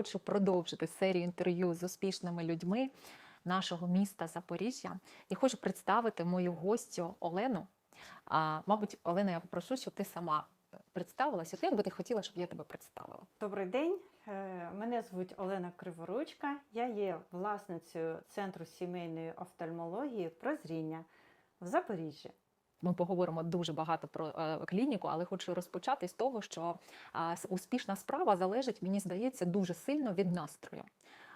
хочу продовжити серію інтерв'ю з успішними людьми нашого міста Запоріжжя і хочу представити мою гостю Олену. А, мабуть, Олена, я попрошу, щоб ти сама представилася. От як би ти хотіла, щоб я тебе представила? Добрий день. Е, Мене звуть Олена Криворучка. Я є власницею Центру сімейної офтальмології Прозріння в Запоріжжі. Ми поговоримо дуже багато про е, клініку, але хочу розпочати з того, що успішна справа залежить, мені здається, дуже сильно від настрою.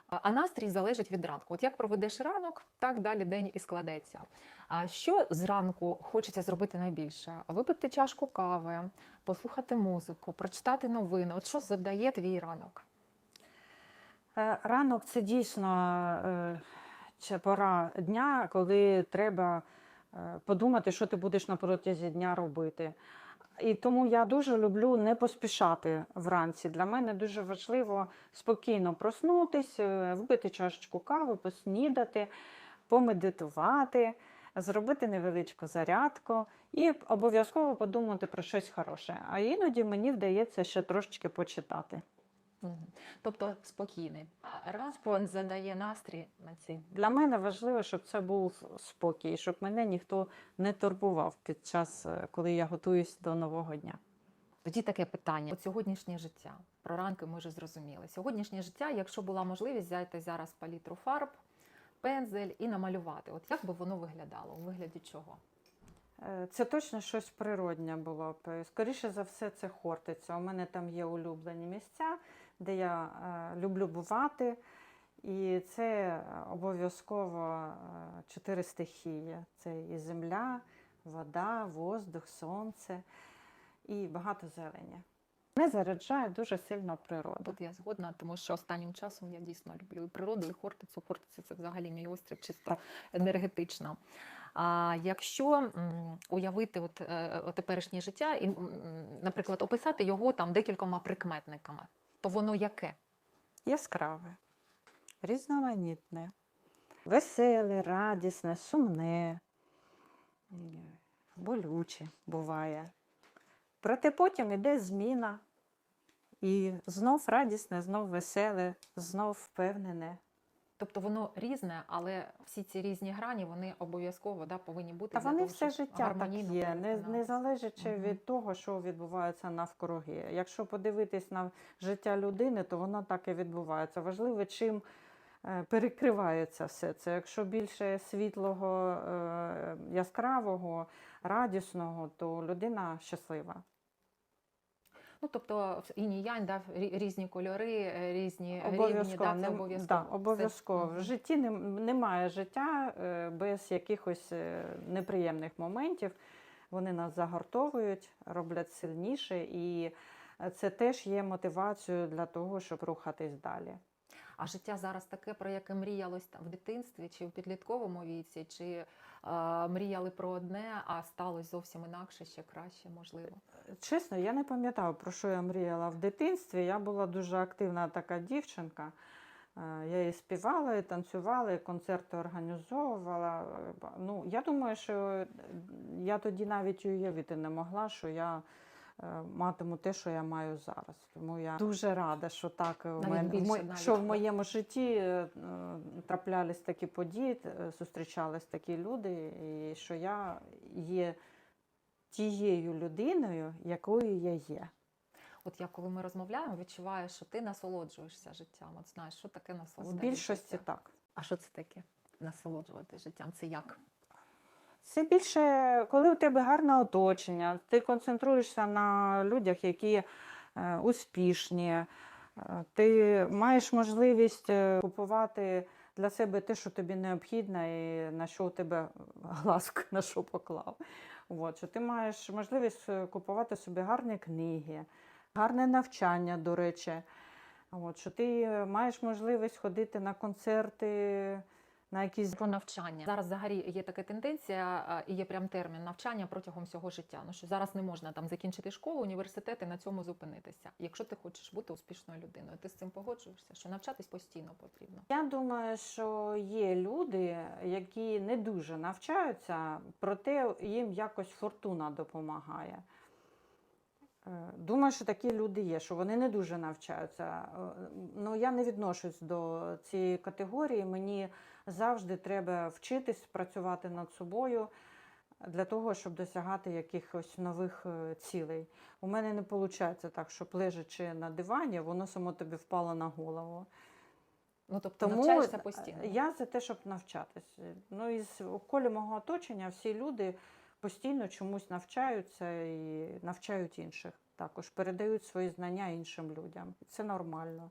А настрій залежить від ранку. От як проведеш ранок, так далі день і складеться. А що зранку хочеться зробити найбільше? Випити чашку кави, послухати музику, прочитати новини. От що завдає твій ранок? Е, Ранок це дійсно е, пора дня, коли треба подумати, що ти будеш на протязі дня робити. І тому я дуже люблю не поспішати вранці. Для мене дуже важливо спокійно проснутися, випити чашечку кави, поснідати, помедитувати, зробити невеличку зарядку і обов'язково подумати про щось хороше. А іноді мені вдається ще трошечки почитати. Тобто спокійний. Ранок задає настрій на ці Для мене важливо, щоб це був спокій, щоб мене ніхто не турбував під час, е, коли я готуюсь до нового дня. Тоді таке питання: От сьогоднішнє життя. Про ранки ми вже зрозуміли. Сьогоднішнє життя, якщо була можливість взяти зараз палітру фарб, пензель і намалювати, от як би воно виглядало? У вигляді чого? Е, Це точно щось природнє було б. Скоріше за все, це Хортиця. У мене там є улюблені місця, де я е, люблю бувати. І це обов'язково е, чотири стихії: це і земля, вода, воздух, сонце і багато зелені. Мене заряджає дуже сильно природа. Тут я згодна, тому що останнім часом я дійсно люблю і природу, і хортицю. Хортиця це взагалі мій острів, чисто енергетично. А якщо уявити от, е, теперішнє життя і, наприклад, описати його там декількома прикметниками, то воно яке? яскраве, різноманітне, веселе, радісне, сумне, болюче буває. Проте потім іде зміна. І знов радісне, знов веселе, знов впевнене. Тобто воно різне, але всі ці різні грані вони обов'язково да, повинні бути. Та вони того, все життя так є, не, не залежачи Мгм. від того, що відбувається навкруги. Якщо подивитись на життя людини, то воно так і відбувається. Важливо, чим е, перекривається все це. Якщо більше світлого, е, яскравого, радісного, то людина щаслива. Ну, тобто інь і янь, да, різні кольори, е, різні рівні, да, це обов'язково. да, обов'язково. Це- В житті немає життя е, без якихось е, неприємних моментів. Вони нас загортовують, роблять сильніше, і це теж є мотивацією для того, щоб рухатись далі. А життя зараз таке, про яке мріялось там в дитинстві чи в підлітковому віці, чи мріяли про одне, а сталося зовсім інакше, ще краще, можливо. Чесно, я не пам'ятаю, про що я мріяла в дитинстві. Я була дуже активна така дівчинка. Е, Я і співала, і танцювала, і концерти організовувала. Е, Ну, я думаю, що я тоді навіть уявити не могла, що я е, матиму те, що я маю зараз. Тому я дуже рада, що так е, в мене, в більше мо- що в моєму житті е, е, траплялись такі події, е, зустрічались такі люди, і що я є тією людиною, якою я є. От я коли ми розмовляємо, відчуваю, що ти насолоджуєшся життям. От знаєш, що таке насолода? В більшості життя? так. А що це таке? Насолоджувати життям? Це як? Це більше, коли у тебе гарне оточення, ти концентруєшся на людях, які е, успішні, е, ти маєш можливість е, купувати для себе те, що тобі необхідно, і на що у тебе глазк на що поклав. От, що ти маєш можливість купувати собі гарні книги, гарне навчання, до речі. От, що ти маєш можливість ходити на концерти, на якісь Про навчання зараз взагалі є така тенденція, і є прям термін навчання протягом всього життя. Ну що зараз не можна там закінчити школу, університет і на цьому зупинитися. Якщо ти хочеш бути успішною людиною, ти з цим погоджуєшся, що навчатись постійно потрібно. Я думаю, що є люди, які не дуже навчаються, проте їм якось фортуна допомагає. Е, Думаю, що такі люди є, що вони не дуже навчаються. Е, Ну, я не відношусь до цієї категорії. Мені завжди треба вчитись працювати над собою для того, щоб досягати якихось нових е, цілей. У мене не виходить так, щоб лежачи на дивані, воно само тобі впало на голову. Ну тобто Тому навчаєшся е, постійно. я за те, щоб навчатись. Ну, із колі мого оточення всі люди постійно чомусь навчаються і навчають інших. Також передають свої знання іншим людям. Це нормально.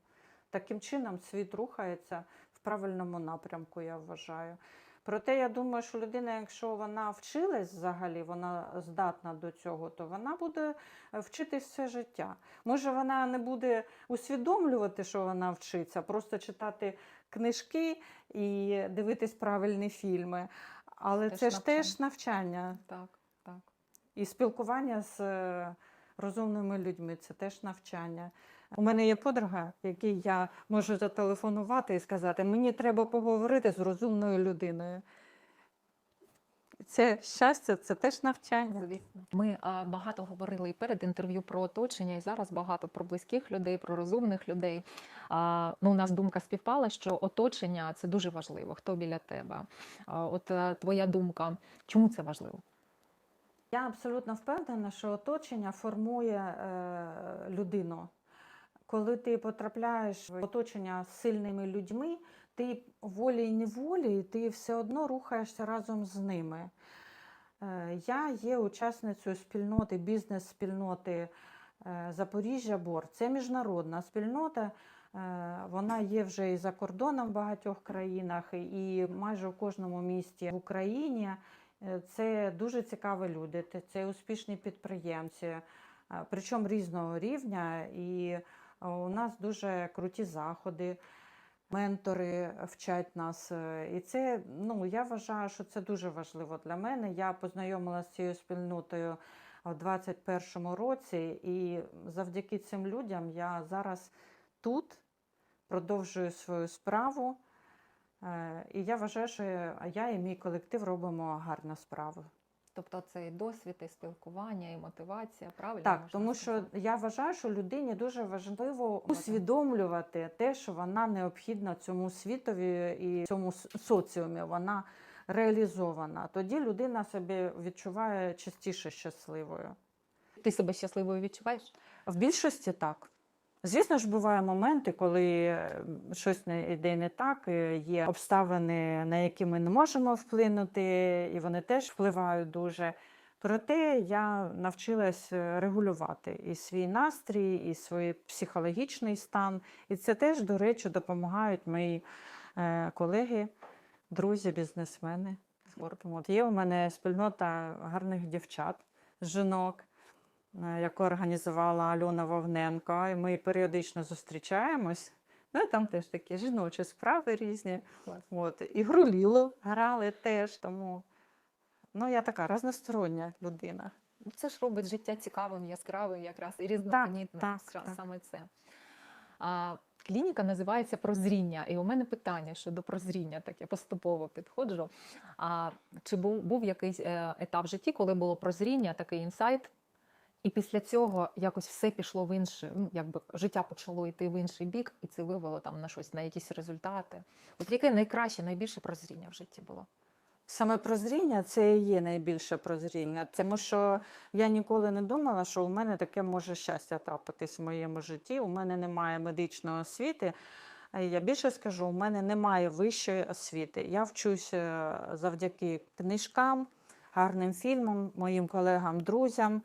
Таким чином світ рухається правильному напрямку, я вважаю. Проте я думаю, що людина, якщо вона вчилась взагалі, вона здатна до цього, то вона буде е, вчитись все життя. Може, вона не буде усвідомлювати, що вона вчиться, просто читати книжки і дивитись правильні фільми. Але Теж це ж навчання. теж навчання. Так, так. І спілкування з е, розумними людьми це теж навчання. У мене є подруга, якій я можу зателефонувати і сказати, мені треба поговорити з розумною людиною. Це щастя, це теж навчання. Звісно. Ми а, багато говорили і перед інтерв'ю про оточення, і зараз багато про близьких людей, про розумних людей. А, ну, у нас думка співпала, що оточення це дуже важливо. Хто біля тебе? А, от а, твоя думка, чому це важливо? Я абсолютно впевнена, що оточення формує е, людину. Коли ти потрапляєш в оточення з сильними людьми, ти волі й неволі, ти все одно рухаєшся разом з ними. Е, я є учасницею спільноти, бізнес-спільноти е, Запоріжжя Бор. Це міжнародна спільнота. Е, Вона є вже і за кордоном в багатьох країнах, і майже у кожному місті в Україні. Це дуже цікаві люди, це успішні підприємці, причому різного рівня. І у нас дуже круті заходи, ментори вчать нас. е, І це, ну, я вважаю, що це дуже важливо для мене. Я познайомилася з цією спільнотою у 2021 році, і завдяки цим людям я зараз тут продовжую свою справу. Е, І я вважаю, що я і мій колектив робимо гарну справу. Тобто це і досвід, і спілкування, і мотивація, правильно? Так, тому що я вважаю, що людині дуже важливо усвідомлювати те, що вона необхідна цьому світові і цьому соціумі. Вона реалізована. Тоді людина себе відчуває частіше щасливою. ти себе щасливою відчуваєш? В більшості так. Звісно ж, бувають моменти, коли щось не йде не так, е, є обставини, на які ми не можемо вплинути, і вони теж впливають дуже. Проте я навчилась е, регулювати і свій настрій, і свій психологічний стан. І це теж, до речі, допомагають мої е, колеги, друзі, бізнесмени. От є у мене спільнота гарних дівчат, жінок яку організувала Альона Вовненко, і ми періодично зустрічаємось. Ну, і там теж такі жіночі справи різні. От. І груліло грали теж. Тому ну, я така разностороння людина. Це ж робить життя цікавим, яскравим, якраз і різноманітним. так, так. Саме це. А, клініка називається Прозріння. І у мене питання щодо прозріння, таке поступово підходжу. А, чи був, був якийсь е, етап в житті, коли було прозріння, такий інсайт, і після цього якось все пішло в інше, ну, якби життя почало йти в інший бік, і це вивело там на щось, на якісь результати. От яке найкраще, найбільше прозріння в житті було? Саме прозріння це і є найбільше прозріння, тому що я ніколи не думала, що у мене таке може щастя трапитись в моєму житті. У мене немає медичної освіти. Я більше скажу, у мене немає вищої освіти. Я вчуся завдяки книжкам, гарним фільмам, моїм колегам, друзям.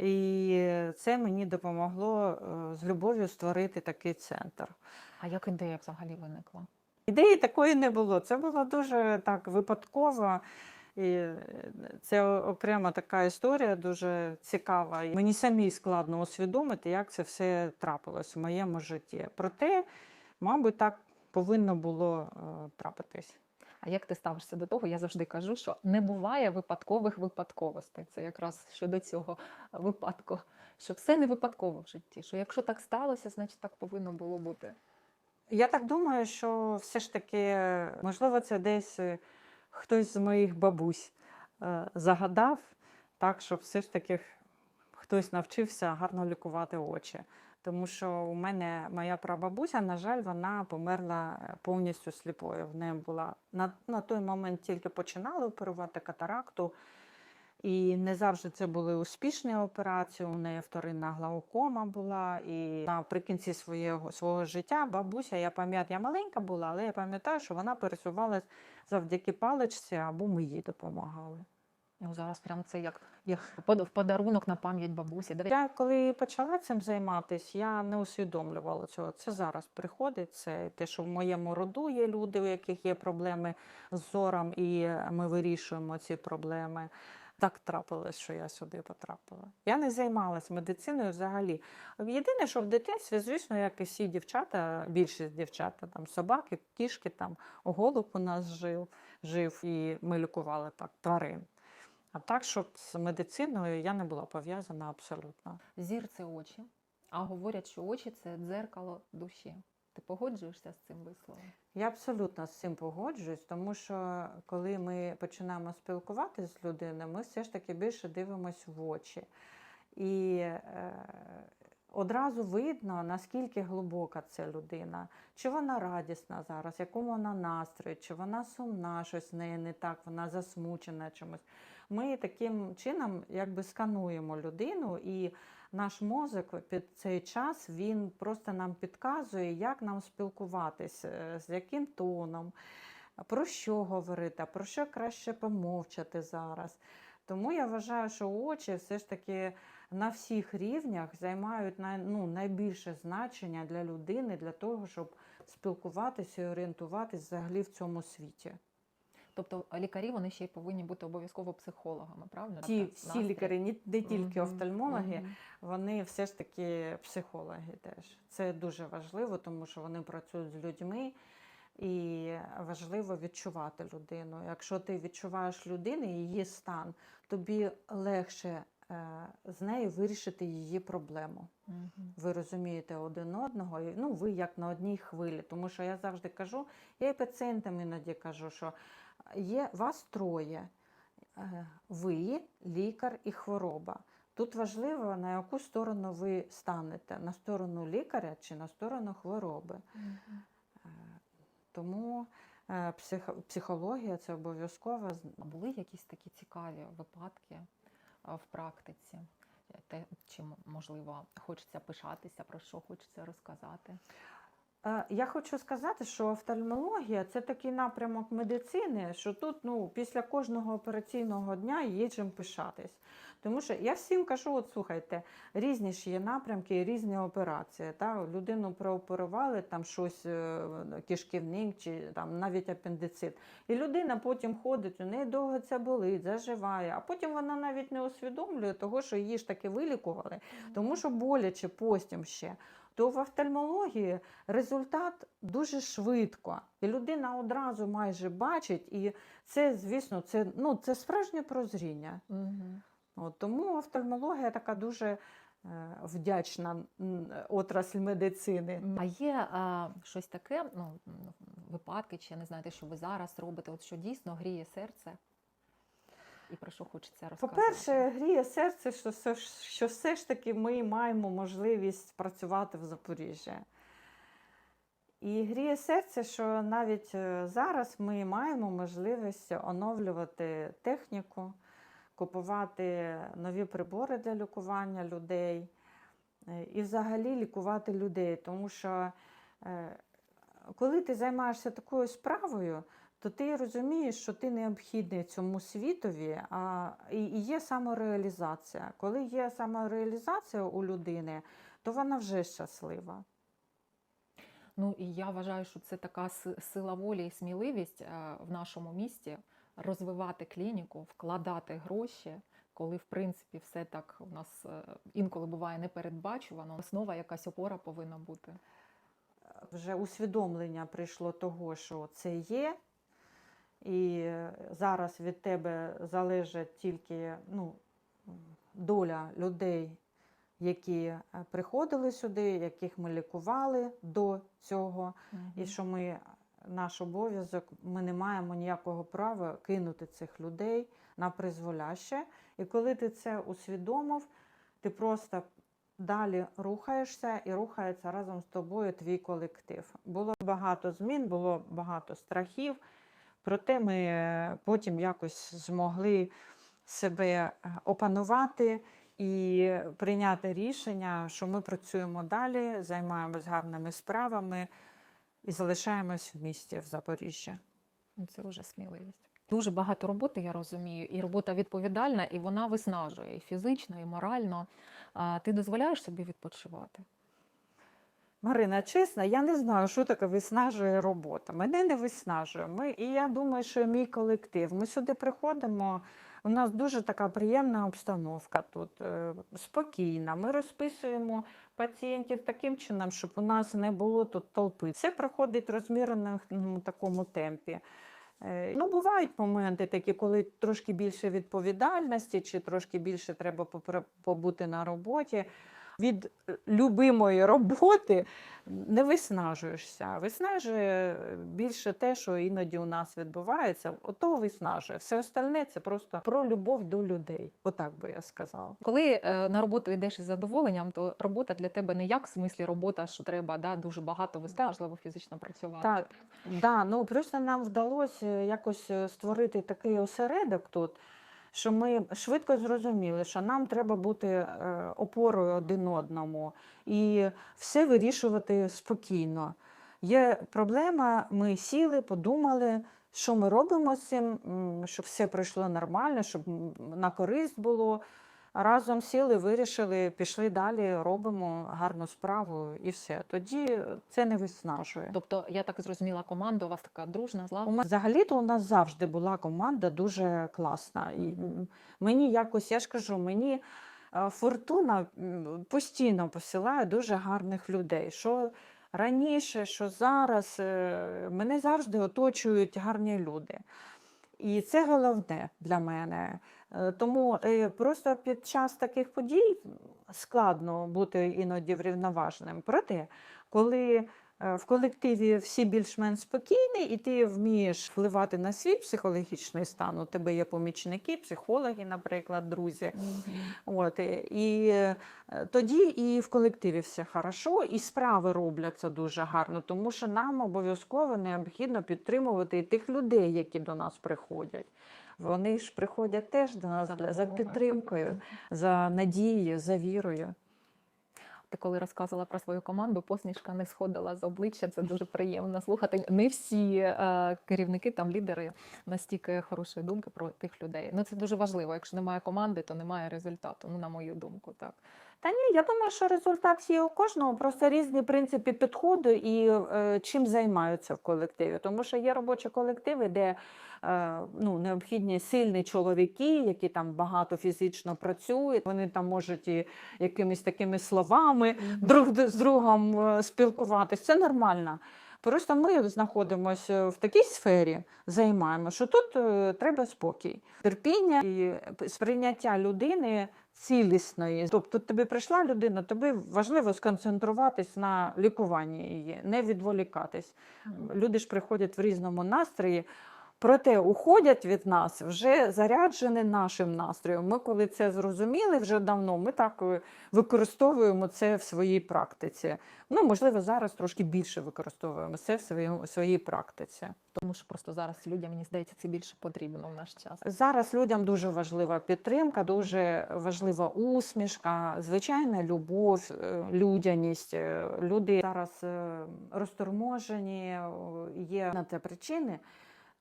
І це мені допомогло е, з любов'ю створити такий центр. А як ідея взагалі виникла? Ідеї такої не було. Це було дуже так випадково. І е, це окрема така історія, дуже цікава. І Мені самій складно усвідомити, як це все трапилось в моєму житті. Проте, мабуть, так повинно було е, трапитись. А як ти ставишся до того? Я завжди кажу, що не буває випадкових випадковостей. Це якраз щодо цього випадку, що все не випадково в житті. Що якщо так сталося, значить так повинно було бути. Я так думаю, що все ж таки, можливо, це десь е, хтось з моїх бабусь е, загадав, так, що все ж таки хтось навчився гарно лікувати очі. Тому що у мене моя прабабуся, на жаль, вона померла е, повністю сліпою. В неї була на, на той момент тільки починали оперувати катаракту. І не завжди це були успішні операції. У неї вторинна глаукома була. І наприкінці свого, свого життя бабуся, я пам'ятаю, я маленька була, але я пам'ятаю, що вона пересувалась завдяки паличці, або ми їй допомагали. Ну, зараз прям це як, в подарунок на пам'ять бабусі. Я коли почала цим займатися, я не усвідомлювала цього. Це зараз приходить. Це те, що в моєму роду є люди, у яких є проблеми з зором, і ми вирішуємо ці проблеми. Так трапилось, що я сюди потрапила. Я не займалась медициною взагалі. Єдине, що в дитинстві, звісно, як і всі дівчата, більшість дівчат, там собаки, кішки, там голуб у нас жив, жив, і ми лікували так тварин. А так, щоб з медициною я не була пов'язана абсолютно. Зір це очі, а говорять, що очі це дзеркало душі. Ти погоджуєшся з цим висловом? Я абсолютно з цим погоджуюсь, тому що коли ми починаємо спілкуватися з людиною, ми все ж таки більше дивимося в очі. І е, одразу видно, наскільки глибока ця людина, чи вона радісна зараз, якому вона настрої, чи вона сумна, щось з не так, вона засмучена чомусь. Ми таким чином якби скануємо людину, і наш мозок під цей час він просто нам підказує, як нам спілкуватись, е, з яким тоном, про що говорити, про що краще помовчати зараз. Тому я вважаю, що очі все ж таки на всіх рівнях займають най, ну, найбільше значення для людини, для того, щоб спілкуватися і орієнтуватись взагалі в цьому світі. Тобто лікарі вони ще й повинні бути обов'язково психологами, правильно? Ті Так, всі настрій. лікарі, ні- не тільки офтальмологи, мгм. вони все ж таки психологи теж. Це дуже важливо, тому що вони працюють з людьми. І важливо відчувати людину. Якщо ти відчуваєш людину, її стан, тобі легше з нею вирішити її проблему. Мгм. Ви розумієте один одного, і, ну ви як на одній хвилі. Тому що я завжди кажу, я і пацієнтам іноді кажу, що є вас троє. Е, Ви, лікар і хвороба. Тут важливо, на яку сторону ви станете: на сторону лікаря чи на сторону хвороби. Мгм. Е, Тому е, психологія це обов'язково. А були якісь такі цікаві випадки в практиці? Те, чим можливо хочеться пишатися, про що хочеться розказати? Е, Я хочу сказати, що офтальмологія це такий напрямок медицини, що тут ну, після кожного операційного дня є чим пишатись. Тому що я всім кажу: от слухайте, різні ж є напрямки, різні операції. Та? Людину прооперували, там щось е, кишківник чи там навіть апендицит. І людина потім ходить, у неї довго це болить, заживає, а потім вона навіть не усвідомлює того, що її ж таки вилікували, тому що боляче потім ще. То в офтальмології результат дуже швидко, і людина одразу майже бачить, і це, звісно, це, ну, це справжнє прозріння. Мгм. От, тому офтальмологія така дуже е, вдячна отрасль медицини. А є а, щось таке, ну, випадки, чи не знаю, те, що ви зараз робите, от що дійсно гріє серце? І про що хочеться розказати? По-перше, гріє серце, що, все що все ж таки ми маємо можливість працювати в Запоріжжі. І гріє серце, що навіть е, зараз ми маємо можливість оновлювати техніку, купувати нові прибори для лікування людей е, і взагалі лікувати людей. Тому що е, коли ти займаєшся такою справою, то ти розумієш, що ти необхідний цьому світові, а і є самореалізація. Коли є самореалізація у людини, то вона вже щаслива. Ну і я вважаю, що це така сила волі і сміливість е, в нашому місті розвивати клініку, вкладати гроші, коли в принципі все так у нас е, інколи буває непередбачувано. Основа якась опора повинна бути. Вже усвідомлення прийшло того, що це є, і зараз від тебе залежить тільки ну, доля людей, які е, приходили сюди, яких ми лікували до цього. І що ми наш обов'язок, ми не маємо ніякого права кинути цих людей на призволяще. І коли ти це усвідомив, ти просто далі рухаєшся і рухається разом з тобою твій колектив. Було багато змін, було багато страхів, проте ми е, потім якось змогли себе е, опанувати і прийняти рішення, що ми працюємо далі, займаємось гарними справами і залишаємось в місті в Запоріжжі. Ну, Це вже сміливість. Дуже багато роботи, я розумію, і робота відповідальна, і вона виснажує і фізично, і морально. А ти дозволяєш собі відпочивати? Марина, чесно, я не знаю, що таке виснажує робота. Мене не виснажує. Ми, і я думаю, що мій колектив. Ми сюди приходимо. У нас дуже така приємна обстановка тут, е, спокійна. Ми розписуємо пацієнтів таким чином, щоб у нас не було тут толпи. Все проходить в розміреному такому темпі. Е, Ну, бувають моменти такі, коли трошки більше відповідальності, чи трошки більше треба побути на роботі. Від е, любимої роботи не виснажуєшся. Виснажує більше те, що іноді у нас відбувається. Ото виснажує. Все остальне це просто про любов до людей. Отак би я сказала. Коли е, на роботу йдеш із задоволенням, то робота для тебе не як в смислі робота, що треба да, дуже багато виснажливо фізично працювати. Так, да, ну просто нам вдалося якось е, створити такий осередок тут, що ми швидко зрозуміли, що нам треба бути е, опорою один одному і все вирішувати спокійно. Є проблема, ми сіли, подумали, що ми робимо з цим, щоб все пройшло нормально, щоб на користь було. Разом сіли, вирішили, пішли далі, робимо гарну справу і все. Тоді це не виснажує. Тобто, я так зрозуміла, команда у вас така дружна, У злагоджена. мене взагалі-то у нас завжди була команда дуже класна. І мені якось, я ж кажу, мені е, фортуна постійно посилає дуже гарних людей. Що раніше, що зараз, е, мене завжди оточують гарні люди. І це головне для мене. Е, Тому е, просто під час таких подій складно бути іноді врівноваженим. Проте, коли е, в колективі всі більш-менш спокійні, і ти вмієш впливати на свій психологічний стан. У тебе є помічники, психологи, наприклад, друзі. От, е, і е, тоді і в колективі все хорошо, і справи робляться дуже гарно, тому що нам обов'язково необхідно підтримувати і тих людей, які до нас приходять. Вони ж приходять теж до нас За за підтримкою, за надією, за вірою. Ти коли розказувала про свою команду, посмішка не сходила з обличчя. Це дуже приємно слухати. Не всі е, керівники, там лідери настільки хорошої думки про тих людей. Ну це дуже важливо. Якщо немає команди, то немає результату. Ну на мою думку, так. Та ні, я думаю, що результат є у кожного, просто різні принципи підходу і е, чим займаються в колективі. Тому що є робочі колективи, де е, ну, необхідні сильні чоловіки, які там багато фізично працюють. Вони там можуть і якимись такими словами друг з другом е, спілкуватись. Це нормально. Просто ми знаходимося в такій сфері, займаємо, що тут е, треба спокій, терпіння і сприйняття людини цілісної. Тобто тобі прийшла людина, тобі важливо сконцентруватись на лікуванні її, не відволікатись. Люди ж приходять в різному настрої. Проте уходять від нас вже заряджені нашим настроєм. Ми, коли це зрозуміли вже давно, ми так е, використовуємо це в своїй практиці. Ну, можливо, зараз трошки більше використовуємо це в своїй, в своїй практиці. Тому що просто зараз людям мені здається це більше потрібно в наш час. Зараз людям дуже важлива підтримка, дуже важлива усмішка, звичайна любов, е, людяність. Е, Люди зараз розторможені, є на це причини.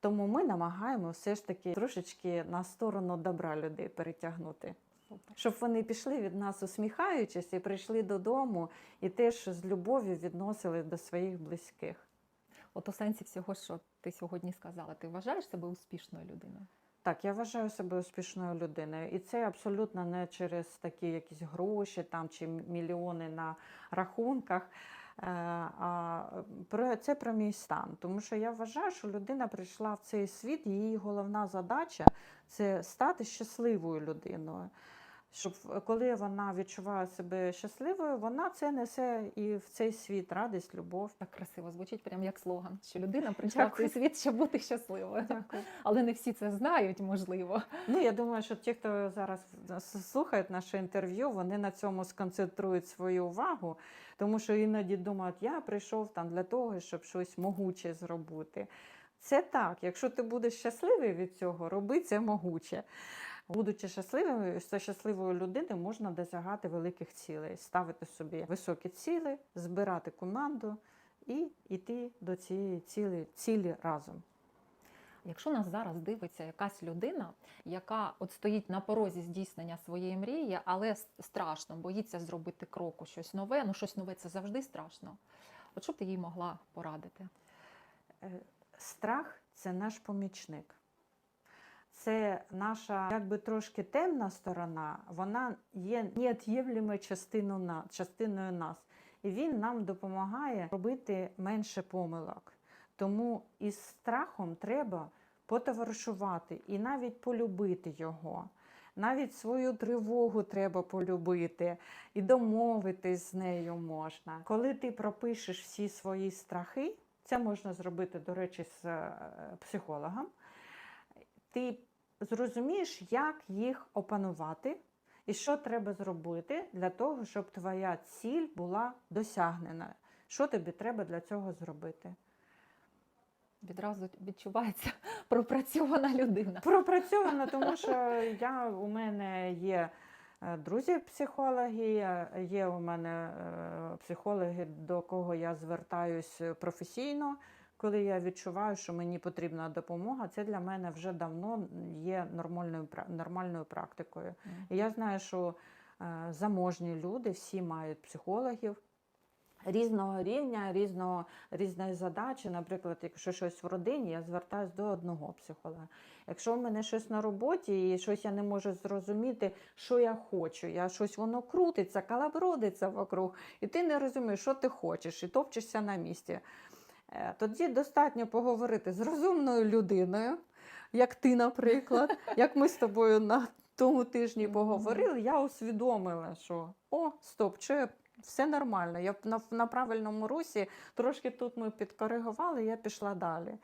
Тому ми намагаємо все ж таки трошечки на сторону добра людей перетягнути. Щоб вони пішли від нас усміхаючись і прийшли додому, і теж з любов'ю відносили до своїх близьких. От у сенсі всього, що ти сьогодні сказала, ти вважаєш себе успішною людиною? Так, я вважаю себе успішною людиною, і це абсолютно не через такі якісь гроші там чи мільйони на рахунках. Е, про це про мій стан. Тому що я вважаю, що людина прийшла в цей світ, її головна задача це стати щасливою людиною. Щоб коли вона відчуває себе щасливою, вона це несе і в цей світ радість, любов. Так красиво звучить, прям як слоган, що людина прийшла в цей світ, щоб бути щасливою. Дякую. Але не всі це знають, можливо. Ну, я думаю, що ті, хто зараз слухають наше інтерв'ю, вони на цьому сконцентрують свою увагу, тому що іноді думають, я прийшов там для того, щоб щось могуче зробити. Це так, якщо ти будеш щасливий від цього, роби це могуче. Будучи щасливим, з щасливою людиною можна досягати великих цілей, ставити собі високі цілі, збирати команду і йти до цієї цілі, цілі разом. Якщо нас зараз дивиться якась людина, яка от стоїть на порозі здійснення своєї мрії, але страшно, боїться зробити кроку, щось нове, ну щось нове це завжди страшно. От що б ти їй могла порадити? Е, Страх це наш помічник. Це наша якби трошки темна сторона, вона є неот'ємлемою частиною, на- частиною нас. І він нам допомагає робити менше помилок. Тому із страхом треба потоваришувати і навіть полюбити його. Навіть свою тривогу треба полюбити і домовитись з нею можна. Коли ти пропишеш всі свої страхи, це можна зробити, до речі, з е, психологом. Ти зрозумієш, як їх опанувати і що треба зробити для того, щоб твоя ціль була досягнена. Що тобі треба для цього зробити? Відразу відчувається пропрацьована людина. Пропрацьовано, тому що я, у мене є е, друзі-психологи, е, є у мене е, психологи, до кого я звертаюсь професійно, коли я відчуваю, що мені потрібна допомога. Це для мене вже давно є нормальною, нормальною практикою. І я знаю, що е, заможні люди всі мають психологів. Різного рівня, різного, різної задачі. Наприклад, якщо щось в родині, я звертаюся до одного психолога. Якщо в мене щось на роботі і щось я не можу зрозуміти, що я хочу, я щось воно крутиться, калабродиться вокруг, і ти не розумієш, що ти хочеш, і топчешся на місці. Е, Тоді достатньо поговорити з розумною людиною, як ти, наприклад, як ми з тобою на тому тижні поговорили, я усвідомила, що о, стоп, я все нормально. Я на, на правильному русі, трошки тут ми підкоригували, я пішла далі.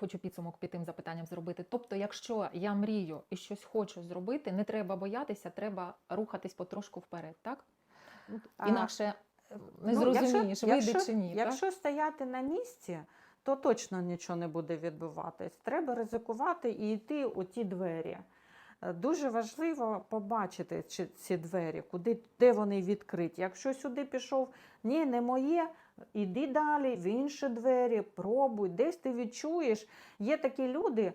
Хочу підсумок під тим запитанням зробити. Тобто, якщо я мрію і щось хочу зробити, не треба боятися, треба рухатись потрошку вперед, так? Інакше не ну, зрозумієш, вийде якщо, чи ні. так? Стояти на місці, то точно нічого не буде відбуватись. Треба ризикувати і йти у ті двері. Е, Дуже важливо побачити чи- ці двері, куди, де вони відкриті. Якщо сюди пішов, ні, не моє, іди далі, в інші двері, пробуй, десь ти відчуєш. Є такі люди.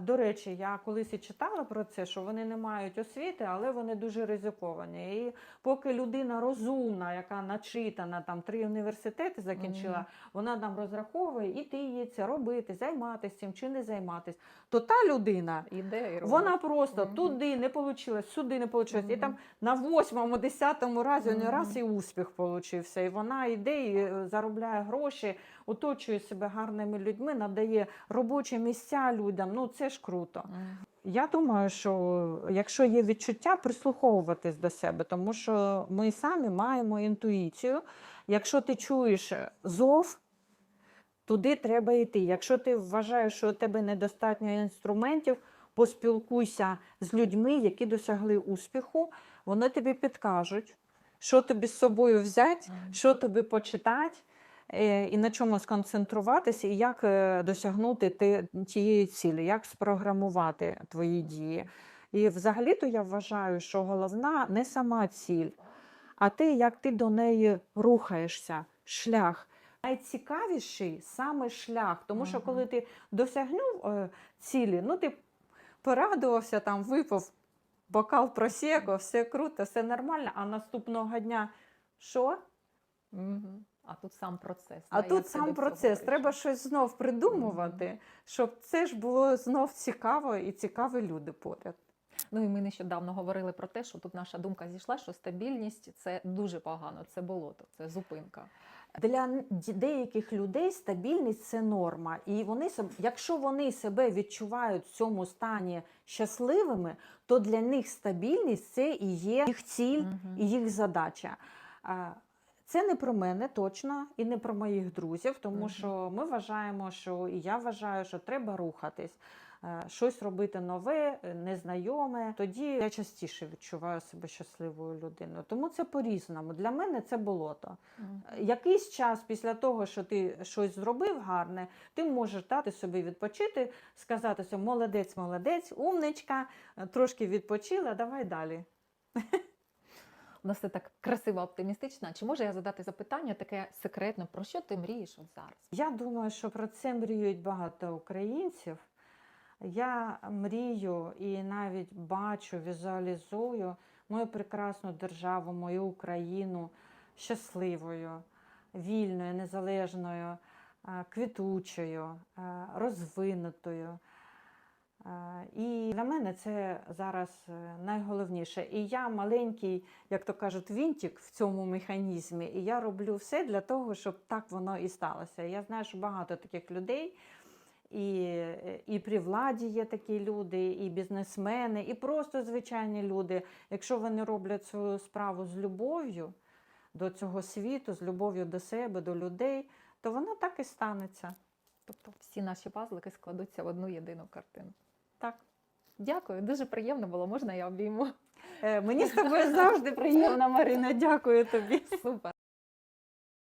До речі, я колись і читала про це, що вони не мають освіти, але вони дуже ризиковані. І поки людина розумна, яка начитана, там три університети закінчила, Мгм. вона нам розраховує їй це робити, займатися цим чи не займатися. То та людина, Іде і вона просто Мгм. туди не вийшло, сюди не вийшло. І там на восьмому, десятому разі Мгм. не раз і успіх получився. І вона йде і е, заробляє гроші, оточує себе гарними людьми, надає робочі місця людям. Ну це ж круто. Я думаю, що якщо є відчуття, прислуховуватись до себе, тому що ми самі маємо інтуїцію. Якщо ти чуєш зов, туди треба йти. Якщо ти вважаєш, що у тебе недостатньо інструментів, поспілкуйся з людьми, які досягли успіху, вони тобі підкажуть, що тобі з собою взяти, що тобі почитати. Е, І на чому сконцентруватися, і як е, досягнути тієї цілі, як спрограмувати твої дії. І взагалі-то я вважаю, що головна не сама ціль, а те, як ти до неї рухаєшся, шлях. Найцікавіший саме шлях, тому що коли ти досягнув е, цілі, ну ти порадувався, там випив бокал просеко, все круто, все нормально, а наступного дня що? Мгм. А тут сам процес. А да, тут сам процес. Треба щось знов придумувати, щоб це ж було знов цікаво і цікаві люди поряд. Ну і ми нещодавно говорили про те, що тут наша думка зійшла, що стабільність це дуже погано, це болото, це зупинка. Для деяких людей стабільність це норма. І вони якщо вони себе відчувають в цьому стані щасливими, то для них стабільність це і є їх ціль і їх задача. Це не про мене точно і не про моїх друзів, тому що ми вважаємо, що і я вважаю, що треба рухатись, е, щось робити нове, е, незнайоме. Тоді я частіше відчуваю себе щасливою людиною. Тому це по-різному. Для мене це болото. Мгм. Якийсь час після того, що ти щось зробив гарне, ти можеш дати собі відпочити, сказати собі, молодець, молодець, умничка, е, трошки відпочила, давай далі. Нас так красиво оптимістично. Чи можу я задати запитання таке секретне, про що ти мрієш от зараз? Я думаю, що про це мріють багато українців. Я мрію і навіть бачу, візуалізую мою прекрасну державу, мою Україну щасливою, вільною, незалежною, е, квітучою, е, розвинутою. І для мене це зараз е, найголовніше. І я маленький, як то кажуть, вінтик в цьому механізмі, і я роблю все для того, щоб так воно і сталося. Я знаю, що багато таких людей. І, е, і при владі є такі люди, і бізнесмени, і просто звичайні люди. Якщо вони роблять свою справу з любов'ю до цього світу, з любов'ю до себе, до людей, то воно так і станеться. Тобто всі наші пазлики складуться в одну єдину картину. Так. Дякую, дуже приємно було. Можна я обійму? Е, Мені з тобою завжди приємно, Марина. Дякую тобі. Супер.